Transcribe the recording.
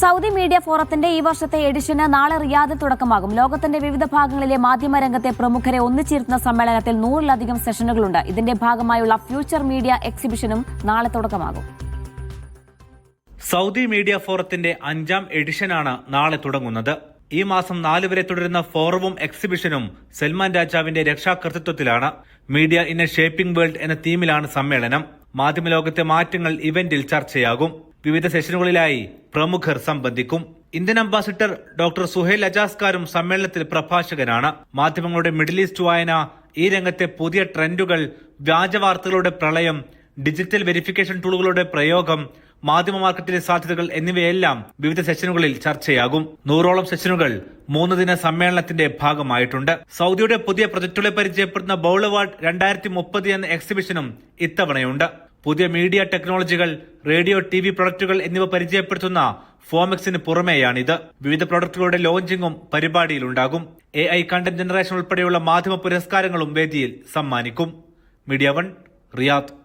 Saudi media ഫോറത്തിന്റെ ഈ വർഷത്തെ എഡിഷന് നാളെ റിയാദിൽ തുടക്കമാകും. ലോകത്തിന്റെ വിവിധ ഭാഗങ്ങളിലെ മാധ്യമ രംഗത്തെ പ്രമുഖരെ ഒന്നിച്ചിരുത്തുന്ന സമ്മേളനത്തിൽ നൂറിലധികം സെഷനുകളുണ്ട്. ഇതിന്റെ ഭാഗമായുള്ള ഫ്യൂച്ചർ മീഡിയ എക്സിബിഷനും നാളെ തുടക്കമാകും. സൗദി മീഡിയ ഫോറത്തിന്റെ അഞ്ചാം എഡിഷനാണ് നാളെ തുടങ്ങുന്നത്. ഈ മാസം നാല് വരെ തുടരുന്ന ഫോറവും എക്സിബിഷനും സൽമാൻ രാജാവിന്റെ രക്ഷാകർത്തൃത്വത്തിലാണ് media in a shaping world എന്ന തീമിലാണ് സമ്മേളനം. മാധ്യമലോകത്തെ മാറ്റങ്ങൾ ഇവന്റിൽ ചർച്ചയാകും. വിവിധ സെഷനുകളിലായി പ്രമുഖർ സംബന്ധിക്കും. ഇന്ത്യൻ അംബാസിഡർ ഡോക്ടർ സുഹേൽ അജാസ്കാരും സമ്മേളനത്തിൽ പ്രഭാഷകനാണ്. മാധ്യമങ്ങളുടെ മിഡിൽ ഈസ്റ്റ് വായന ഈ രംഗത്തെ പുതിയ ട്രെൻഡുകൾ വ്യാജ വാർത്തകളുടെ പ്രളയം ഡിജിറ്റൽ വെരിഫിക്കേഷൻ ടൂളുകളുടെ പ്രയോഗം മാധ്യമ മാർക്കറ്റിലെ സാധ്യതകൾ എന്നിവയെല്ലാം വിവിധ സെഷനുകളിൽ ചർച്ചയാകും. നൂറോളം സെഷനുകൾ മൂന്ന് ദിന സമ്മേളനത്തിന്റെ ഭാഗമായിട്ടുണ്ട്. സൗദിയുടെ പുതിയ പ്രൊജക്ടുകളെ പരിചയപ്പെടുന്ന ബൗളവാർഡ് രണ്ടായിരത്തി മുപ്പത് എന്ന എക്സിബിഷനും ഇത്തവണയുണ്ട്. പുതിയ മീഡിയ ടെക്നോളജികൾ റേഡിയോ ടി വി പ്രൊഡക്റ്റുകൾ എന്നിവ പരിചയപ്പെടുത്തുന്ന ഫോമെക്സിന് പുറമെയാണിത്. വിവിധ പ്രൊഡക്റ്റുകളുടെ ലോഞ്ചിങ്ങും പരിപാടിയിലുണ്ടാകും. എ ഐ കണ്ടന്റ് ജനറേഷൻ ഉൾപ്പെടെയുള്ള മാധ്യമ പുരസ്കാരങ്ങളും വേദിയിൽ സമ്മാനിക്കും. Media one Riyadh.